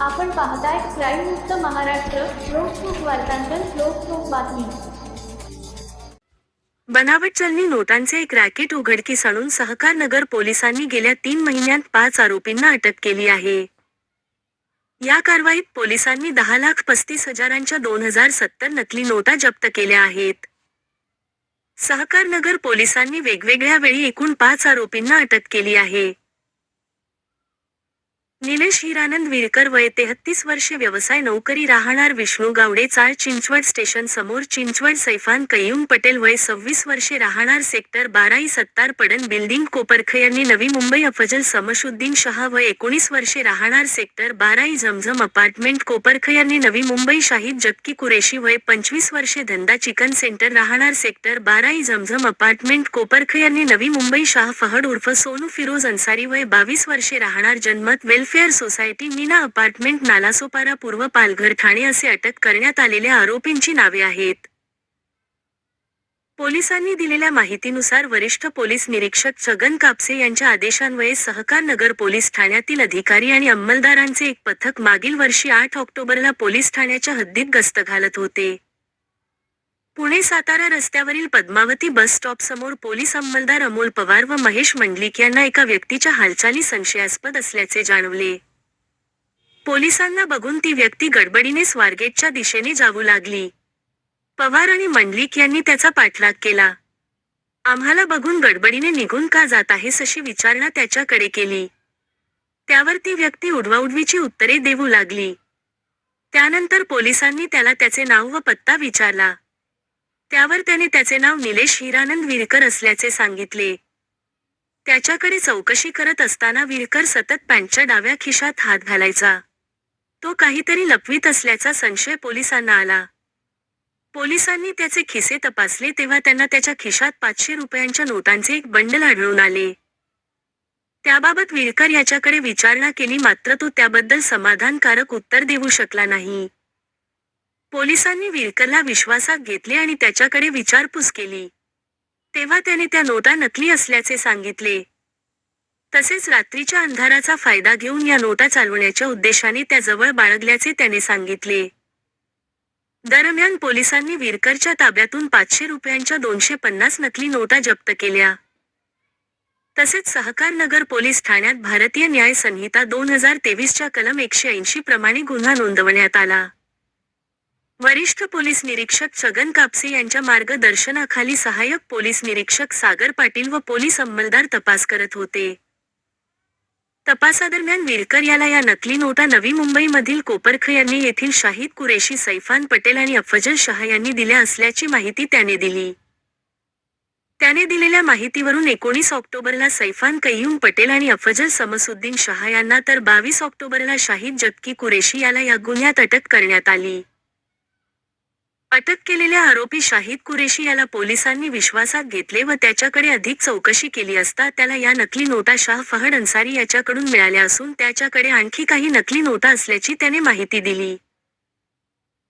आपण पाहताय क्राईम मुक्त महाराष्ट्र लोकसुख वार्तांकन लोकसुख बातमी. बनावट चलनी नोटांचे एक रॅकेट उघडकीस आणून सहकार नगर पोलिसांनी गेल्या तीन महिन्यात पाच आरोपींना अटक केली आहे. या कारवाईत पोलिसांनी दहा लाख पस्तीस हजारांच्या दोन हजार सत्तर नकली नोटा जप्त केल्या आहेत. सहकार नगर पोलिसांनी वेगवेगळ्या वेळी एकूण पाच आरोपींना अटक केली आहे. निलेश हिरानंद विरकर वय तेहत्तीस वर्षे व्यवसाय नोकरी राहणार विष्णू गावडे चाळ चिंचवड स्टेशन समोर चिंचवड सैफान कय्यूम पटेल वय सव्वीस वर्षे राहणार सेक्टर बाराई सत्तार पडन बिल्डिंग कोपरख यांनी नवी मुंबई अफजल समशुद्दीन शहा वय एकोणीस वर्षे राहणार सेक्टर बाराई झमझम अपार्टमेंट कोपरख यांनी नवी मुंबई शाहिद जक्की कुरेशी वय पंचवीस वर्षे धंदा चिकन सेंटर राहणार सेक्टर बाराई झमझम अपार्टमेंट कोपरख यांनी नवी मुंबई शाह फहड उर्फ सोनू फिरोज अन्सारी वय बावीस वर्षे राहणार Janmat welfare society Meena apartment Nalasopara पूर्व पालघर ठाणे असे अटक करण्यात आलेल्या आरोपींची नावे आहेत. पोलिसांनी दिलेल्या माहितीनुसार वरिष्ठ पोलीस निरीक्षक छगन कापसे यांच्या आदेशान्वये सहकार नगर पोलीस ठाण्यातील अधिकारी आणि अंमलदारांचे एक पथक मागील वर्षी आठ ऑक्टोबरला पोलीस ठाण्याच्या हद्दीत गस्त घालत होते. पुणे सातारा रस्त्यावरील पद्मावती बस स्टॉप समोर पोलीस अंमलदार अमोल पवार व महेश मंडलिक यांना एका व्यक्तीच्या हालचाली संशयास्पद असल्याचे जाणवले. पोलिसांना बघून ती व्यक्ती गडबडीने स्वारगेटच्या दिशेने जाऊ लागली. पवार आणि मंडलिक यांनी त्याचा पाठलाग केला. आम्हाला बघून गडबडीने निघून का जात आहेस अशी विचारणा त्याच्याकडे केली. त्यावर ती व्यक्ती उडवाउडवीची उत्तरे देऊ लागली. त्यानंतर पोलिसांनी त्याला त्याचे नाव व पत्ता विचारला. त्यावर त्याने त्याचे नाव निलेश हिरानंद विरकर असल्याचे सांगितले. त्याच्याकडे चौकशी करत असताना विरकर सतत पॅन्टच्या डाव्या खिशात हात घालायचा. तो काहीतरी लपवीत असल्याचा संशय पोलिसांना आला. पोलिसांनी त्याचे खिसे तपासले तेव्हा त्यांना त्याच्या खिशात पाचशे रुपयांच्या नोटांचे एक बंडल आढळून आले. त्याबाबत विरकर याच्याकडे विचारणा केली मात्र तो त्याबद्दल समाधानकारक उत्तर देऊ शकला नाही. पोलिसांनी विरकरला विश्वासात घेतले आणि त्याच्याकडे विचारपूस केली. तेव्हा त्याने त्या नोटा नकली असल्याचे सांगितले. तसेच रात्रीच्या अंधाराचा फायदा घेऊन या नोटा चालवण्याच्या उद्देशाने त्याजवळ बाळगल्याचे त्याने सांगितले. दरम्यान पोलिसांनी विरकरच्या ताब्यातून पाचशे रुपयांच्या दोनशे पन्नास नकली नोटा जप्त केल्या. तसेच सहकार नगर पोलीस ठाण्यात भारतीय न्याय संहिता दोन हजार तेवीसच्या कलम एकशे ऐंशी प्रमाणे गुन्हा नोंदवण्यात आला. वरिष्ठ पोलीस निरीक्षक छगन कापसे यांच्या मार्गदर्शनाखाली सहाय्यक पोलीस निरीक्षक सागर पाटील व पोलीस अंमलदार तपास करत होते. तपासादरम्यान विरकर याला या नकली नोटा नवी मुंबईमधील कोपरख यांनी येथील शाहिद कुरेशी सैफान पटेल आणि अफजल शहा यांनी दिल्या असल्याची माहिती त्याने दिली. त्याने दिलेल्या माहितीवरून एकोणीस ऑक्टोबरला सैफान कय्यूम पटेल आणि अफजल समसुद्दीन शहा यांना तर बावीस ऑक्टोबरला शाहिद जक्की कुरेशी याला या गुन्ह्यात अटक करण्यात आली. अटक केलेल्या आरोपी शाहिद कुरेशी याला पोलिसांनी विश्वासात घेतले व त्याच्याकडे अधिक चौकशी केली असता त्याला या नकली नोटा शाह फहड अन्सारी याच्याकडून मिळाल्या असून त्याच्याकडे आणखी काही नकली नोटा असल्याची त्याने माहिती दिली.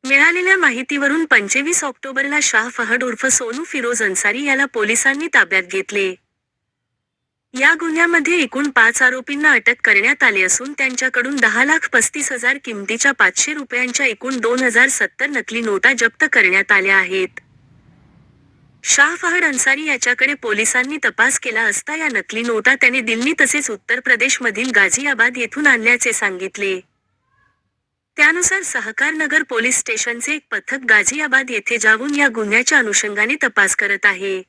मिळालेल्या माहितीवरून पंचवीस ऑक्टोबरला शाह फहड उर्फ सोनू फिरोज अन्सारी याला पोलिसांनी ताब्यात घेतले. या गुन्ह्यामध्ये एकूण पाच आरोपींना अटक करण्यात आली असून त्यांच्याकडून दहा लाख पस्तीस हजार किमतीच्या पाचशे रुपयांच्या एकूण दोन हजार सत्तर नकली नोटा जप्त करण्यात आल्या आहेत. शाह फहड अन्सारी याच्याकडे पोलिसांनी तपास केला असता या नकली नोटा त्याने दिल्ली तसेच उत्तर प्रदेशमधील गाझियाबाद येथून आणल्याचे सांगितले. त्यानुसार सहकार नगर पोलीस स्टेशनचे एक पथक गाझियाबाद येथे जाऊन या गुन्ह्याच्या अनुषंगाने तपास करत आहे.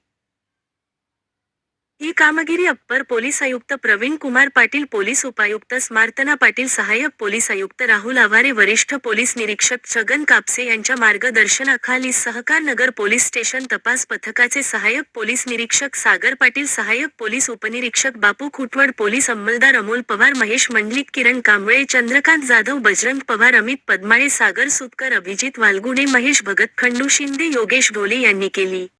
ही कामगिरी अप्पर पोलीस आयुक्त प्रवीण कुमार पाटील पोलीस उपायुक्त स्मार्तना पाटील सहाय्यक पोलीस आयुक्त राहुल आवारे वरिष्ठ पोलीस निरीक्षक छगन कापसे यांच्या मार्गदर्शनाखाली सहकार नगर पोलीस स्टेशन तपास पथकाचे सहाय्यक पोलीस निरीक्षक सागर पाटील सहाय्यक पोलीस उपनिरीक्षक बापू खुटवड पोलीस अंमलदार अमोल पवार महेश मंडलिक किरण कांबळे चंद्रकांत जाधव बजरंग पवार अमित पद्माळे सागर सुतकर अभिजित वालगुणे महेश भगत खंडू शिंदे योगेश ढोले यांनी केली.